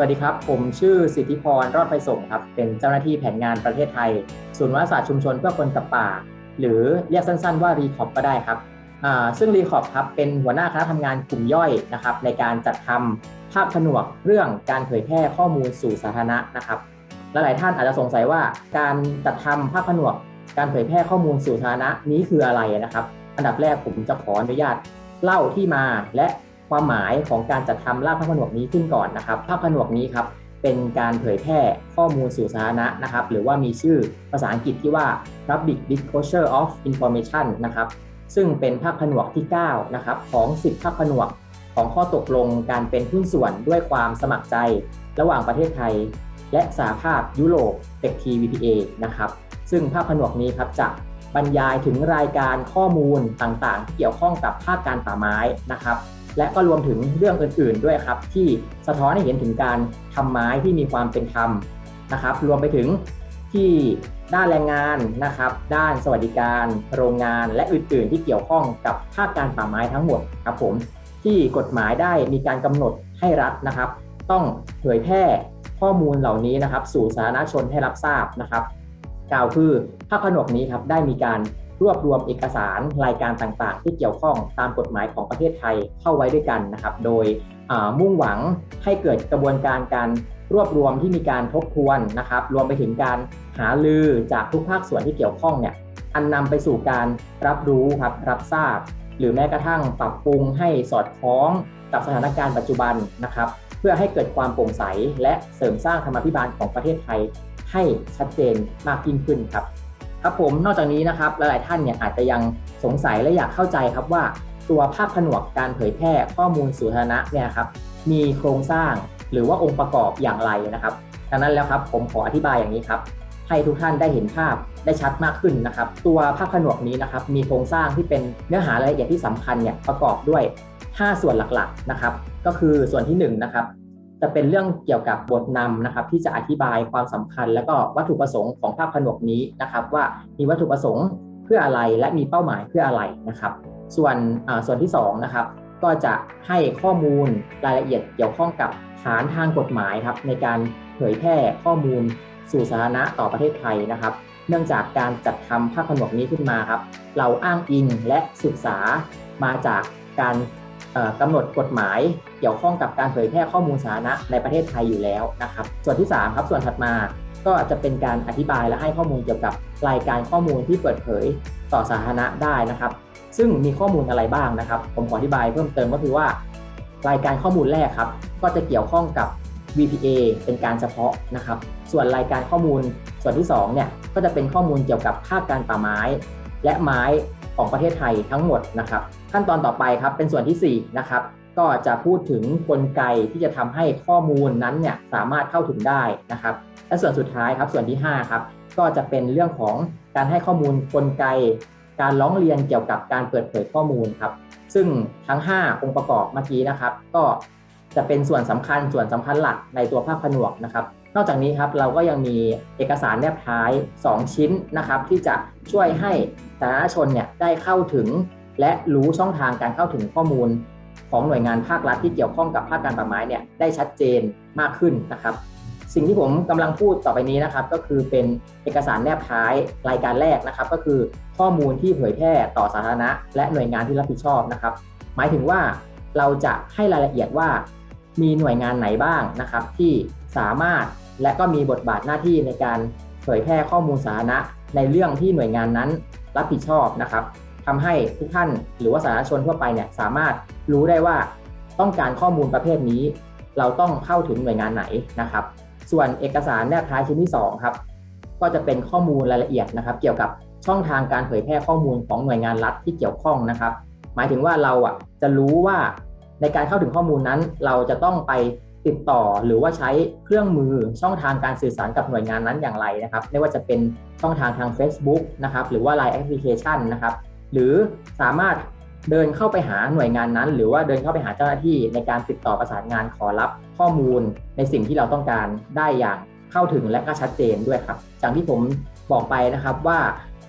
สวัสดีครับ ผมชื่อสิทธิพรรอดไพศงครับ เป็นเจ้าหน้าที่แผนงานประเทศไทย ศูนย์วัฒนศาสตร์ชุมชนเพื่อคนกับป่า หรือเรียกสั้นๆว่ารีคอปก็ได้ครับซึ่งรีคอปครับเป็นหัวหน้าคณะทำงานกลุ่มย่อยนะครับ ในการจัดทำภาพผนวกเรื่องการเผยแพร่ข้อมูลสู่สาธารณะนะครับและหลายท่านอาจจะสงสัยว่าการจัดทำภาพผนวก การเผยแพร่ข้อมูลสู่สาธารณะนี้คืออะไรนะครับ อันดับแรกผมจะขออนุญาตเล่าที่มาและ ความหมายของการจัดทำร่างภาพผนวกนี้ขึ้นก่อนนะครับ ภาพผนวกนี้ครับเป็นการเผยแพร่ข้อมูลสู่สาธารณะนะครับ หรือว่ามีชื่อภาษาอังกฤษที่ว่า Public Disclosure of Information นะครับ ซึ่งเป็นภาคผนวกที่ 9 นะครับ ของ 10 ภาคผนวกของข้อตกลงการเป็นหุ้นส่วนด้วยความสมัครใจ ระหว่างประเทศไทย และสหภาพยุโรป FTVPA นะครับ ซึ่งภาคผนวกนี้ครับจะบรรยายถึงรายการข้อมูลต่างๆที่เกี่ยวข้องกับภาคการป่าไม้นะครับ และก็รวมถึงเรื่องอื่น ๆด้วยครับ ที่สะท้อนให้เห็นถึงการทำไม้ที่มีความเป็นธรรมนะครับ รวมไปถึงที่ด้านแรงงานนะครับ ด้านสวัสดิการ โรงงานและอื่น ๆ ที่เกี่ยวข้องกับภาคการป่าไม้ทั้งหมดครับผมที่กฎหมายได้มีการกำหนดให้รัฐนะครับ ต้องเผยแพร่ข้อมูลเหล่านี้นะครับ สู่สาธารณชนให้รับทราบนะครับ กล่าวคือภาคผนกนี้ครับได้มีการ รวบรวมเอกสารรายการต่างๆ ที่เกี่ยวข้องตามกฎหมายของประเทศไทยเข้าไว้ด้วยกันนะครับ โดยมุ่งหวังให้เกิดกระบวนการการรวบรวมที่มีการทบทวนนะครับ รวมไปถึงการหาลือจากทุกภาคส่วนที่เกี่ยวข้องเนี่ยอันนำไปสู่การรับรู้ครับรับทราบ หรือแม้กระทั่งปรับปรุงให้สอดคล้องกับสถานการณ์ปัจจุบันนะครับ เพื่อให้เกิดความโปร่งใสและเสริมสร้างธรรมาภิบาลของประเทศไทยให้ชัดเจนมากยิ่งขึ้นครับ ครับผมนอกจากนี้นะครับหลายๆท่านเนี่ยอาจจะยังสงสัยและอยากเข้าใจครับว่าตัวภาพผนวกการเผยแพร่ข้อมูลสาธารณะเนี่ยครับมีโครงสร้างหรือว่าองค์ประกอบอย่างไรนะครับดังนั้นแล้วครับผมขออธิบายอย่างนี้ครับให้ทุกท่านได้เห็นภาพได้ชัดมากขึ้นนะครับ ตัวภาพผนวกนี้นะครับมีโครงสร้างที่เป็นเนื้อหารายละเอียดที่สำคัญเนี่ยประกอบด้วย 5 ส่วนหลักๆนะครับ ก็คือส่วนที่1นะครับ จะเป็นเรื่องเกี่ยวกับบทนำนะครับที่จะอธิบายความสำคัญ และก็วัตถุประสงค์ของภาพผนวกนี้นะครับ ว่ามีวัตถุประสงค์เพื่ออะไรและมีเป้าหมายเพื่ออะไรนะครับ ส่วนส่วนที่2นะครับก็จะให้ข้อมูลรายละเอียดเกี่ยวข้องกับฐานทางกฎหมายครับในการเผยแพร่ข้อมูลสู่สาธารณะต่อประเทศไทยนะครับ เนื่องจากการจัดทำภาพผนวกนี้ขึ้นมาครับ เราอ้างอิงและศึกษามาจากการ กำหนดกฎหมายเกี่ยวข้องกับการเผยแพร่ข้อมูลสาธารณะในประเทศไทยอยู่แล้วนะครับ ส่วนที่ 3 ครับส่วนถัดมาก็จะเป็นการอธิบายและให้ข้อมูลเกี่ยวกับรายการข้อมูลที่เปิดเผยต่อสาธารณะได้นะครับ ซึ่งมีข้อมูลอะไรบ้างนะครับ ผมขออธิบายเพิ่มเติมก็คือว่า รายการข้อมูลแรกครับ ก็จะเกี่ยวข้องกับ VPA เป็นการเฉพาะนะครับ ส่วนรายการข้อมูลส่วนที่2เนี่ยก็จะเป็นข้อมูลเกี่ยวกับภาคการป่าไม้ และไม้ ของประเทศไทยทั้งหมดนะครับ ขั้นตอนต่อไปครับเป็นส่วนที่4นะครับก็จะพูดถึงกลไกที่จะทำให้ข้อมูลนั้นเนี่ยสามารถเข้าถึงได้นะครับ และส่วนสุดท้ายครับส่วนที่5ครับก็จะเป็นเรื่องของการให้ข้อมูลกลไก การร้องเรียนเกี่ยวกับการเปิดเผยข้อมูลครับ ซึ่งทั้ง 5 องค์ประกอบเมื่อกี้นะครับ ก็จะเป็นส่วนสำคัญส่วนสำคัญหลักในตัวภาพผนวกนะครับ นอกจากนี้ครับเราก็ยังมีเอกสารแนบท้าย 2 ชิ้นนะครับที่จะช่วยให้สาธารณชนเนี่ยได้เข้าถึง และรู้ช่องทางการเข้าถึงข้อมูล ของหน่วยงานภาครัฐที่เกี่ยวข้องกับภาคการป่าไม้เนี่ยได้ชัดเจนมากขึ้นนะครับ สิ่งที่ผมกำลังพูดต่อไปนี้นะครับ ก็คือเป็นเอกสารแนบท้ายรายการแรกนะครับ ก็คือข้อมูลที่เผยแพร่ต่อสาธารณะ และหน่วยงานที่รับผิดชอบนะครับ หมายถึงว่าเราจะให้รายละเอียดว่ามีหน่วยงานไหนบ้างนะครับ ที่ สามารถและก็มีบทบาทหน้าที่ในการเผยแพร่ข้อมูลสาธารณะ ในเรื่องที่หน่วยงานนั้นรับผิดชอบนะครับทำให้ทุกท่านหรือว่าสาธารณชนทั่วไปเนี่ยสามารถรู้ได้ว่าต้องการข้อมูลประเภทนี้ เราต้องเข้าถึงหน่วยงานไหนนะครับ ส่วนเอกสารแนบท้ายชิ้นที่2ครับก็จะเป็นข้อมูลรายละเอียดนะครับ เกี่ยวกับช่องทางการเผยแพร่ข้อมูลของหน่วยงานรัฐที่เกี่ยวข้องนะครับ หมายถึงว่าเราอะจะรู้ว่าในการเข้าถึงข้อมูลนั้น เราจะต้องไป ติดต่อหรือว่าใช้เครื่องมือช่องทางการสื่อสารกับหน่วยงานนั้นอย่างไรนะครับ ไม่ว่าจะเป็นช่องทางทาง Facebook นะครับ หรือว่า Line Application นะครับ หรือสามารถเดินเข้าไปหาหน่วยงานนั้น หรือว่าเดินเข้าไปหาเจ้าหน้าที่ในการติดต่อประสานงานขอรับข้อมูล ในสิ่งที่เราต้องการได้อย่างเข้าถึงและก็ชัดเจนด้วยครับอย่างที่ผมบอกไปนะครับว่า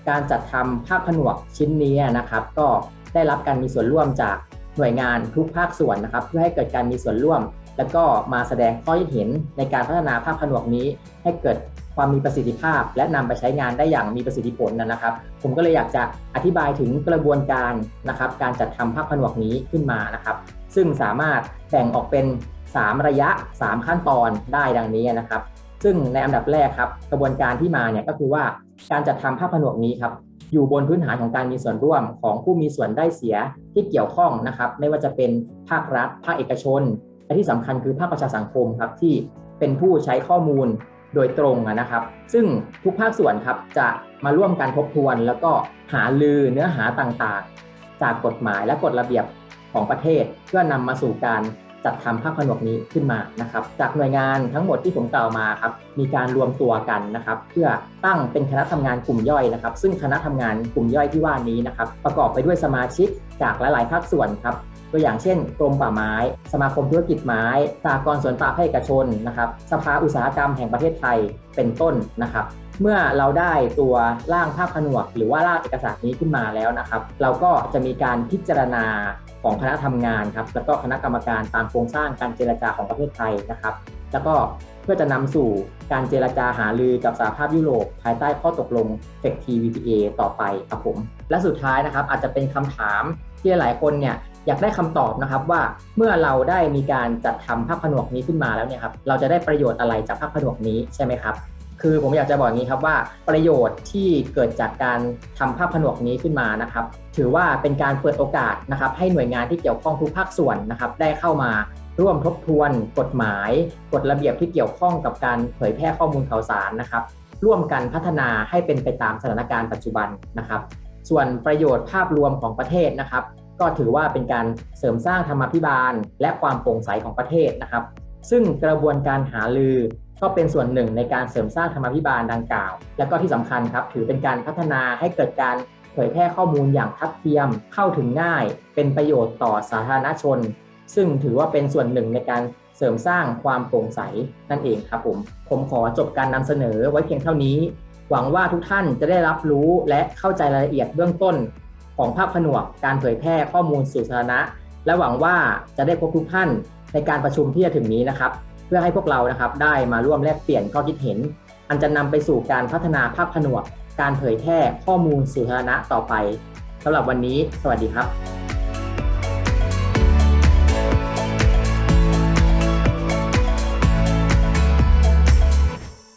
การจัดทำภาพผนวกชิ้นนี้นะครับ ก็ได้รับการมีส่วนร่วมจากหน่วยงานทุกภาคส่วนนะครับ เพื่อให้เกิดการมีส่วนร่วมแล้วก็มาแสดงข้อคิดเห็นในการพัฒนาภาคผนวกนี้ ให้เกิดความมีประสิทธิภาพ และนำไปใช้งานได้อย่างมีประสิทธิผลนะครับ ผมก็เลยอยากจะอธิบายถึงกระบวนการนะครับ การจัดทำภาคผนวกนี้ขึ้นมานะครับ ซึ่งสามารถแบ่งออกเป็น 3 ระยะ 3 ขั้นตอนได้ดังนี้นะครับ ซึ่งในอันดับแรกครับ กระบวนการที่มาเนี่ยก็คือว่าการจัดทำภาคผนวกนี้ครับอยู่บนพื้นฐานของการมีส่วนร่วมของผู้มีส่วนได้เสียที่เกี่ยวข้องนะครับ ไม่ว่าจะเป็นภาครัฐ ภาคเอกชน และที่สำคัญคือภาคประชาสังคมครับที่เป็นผู้ใช้ข้อมูลโดยตรงนะครับ ซึ่งทุกภาคส่วนครับจะมาร่วมกันทบทวน แล้วก็หาลือเนื้อหาต่างๆ จากกฎหมายและกฎระเบียบของประเทศ เพื่อนำมาสู่การจัดทำภาคผนวกนี้ขึ้นมานะครับ จากหน่วยงานทั้งหมดที่ผมกล่าวมาครับมีการรวมตัวกันนะครับ เพื่อตั้งเป็นคณะทำงานกลุ่มย่อยนะครับ ซึ่งคณะทำงานกลุ่มย่อยที่ว่านี้นะครับ ประกอบไปด้วยสมาชิกจากหลาย ๆ ภาคส่วนครับ ตัวอย่างเช่น กรมป่าไม้ สมาคมธุรกิจไม้สหกรสวนป่าภาคเอกชนนะครับสภาอุตสาหกรรมแห่งประเทศไทยเป็นต้นนะครับ เมื่อเราได้ตัวร่างภาพผนวก หรือว่าร่างเอกสารนี้ขึ้นมาแล้วนะครับ เราก็จะมีการพิจารณาของคณะทำงานครับแล้วก็คณะกรรมการตามโครงสร้างการเจรจาของประเทศไทยนะครับ แล้วก็เพื่อจะนำสู่การเจรจาหารือกับสหภาพยุโรป ภายใต้ข้อตกลง FECT-VPA ต่อไปครับผมและสุดท้ายนะครับอาจจะเป็นคำถามที่หลายคนเนี่ย อยากได้คำตอบนะครับว่าเมื่อเราได้มีการจัดทำภาพผนวกนี้ขึ้นมาแล้วเนี่ยครับเราจะได้ประโยชน์อะไรจากภาพผนวกนี้ใช่ไหมครับคือผมอยากจะบอกอย่างนี้ครับว่าประโยชน์ที่เกิดจากการทำภาพผนวกนี้ขึ้นมานะครับ ถือว่าเป็นการเปิดโอกาสนะครับให้หน่วยงานที่เกี่ยวข้องทุกภาคส่วนนะครับได้เข้ามาร่วมทบทวน กฎหมาย กฎระเบียบที่เกี่ยวข้องกับการเผยแพร่ข้อมูลข่าวสารนะครับ ร่วมกันพัฒนาให้เป็นไปตามสถานการณ์ปัจจุบันนะครับ ส่วนประโยชน์ภาพรวมของประเทศนะครับ ก็ถือว่าเป็นการเสริมสร้างธรรมาภิบาล และความโปร่งใสของประเทศนะครับ ซึ่งกระบวนการหาลือก็เป็นส่วนหนึ่งในการเสริมสร้างธรรมาภิบาลดังกล่าว และก็ที่สำคัญครับถือเป็นการพัฒนาให้เกิดการเผยแพร่ข้อมูลอย่างทัดเทียมเข้าถึงง่าย เป็นประโยชน์ต่อสาธารณชน ซึ่งถือว่าเป็นส่วนหนึ่งในการเสริมสร้างความโปร่งใสนั่นเองครับผมผมขอจบการนำเสนอไว้เพียงเท่านี้ หวังว่าทุกท่านจะได้รับรู้และเข้าใจรายละเอียดเบื้องต้น ของภาพผนวกการเผยแพร่ข้อมูลสู่สาธารณะ และหวังว่าจะได้พบทุกท่านในการประชุมที่จะถึงนี้นะครับ เพื่อให้พวกเรานะครับได้มาร่วมแลกเปลี่ยนข้อคิดเห็น อันจะนำไปสู่การพัฒนาภาพผนวก การเผยแพร่ข้อมูลสู่สาธารณะต่อไปสำหรับวันนี้ สวัสดีครับ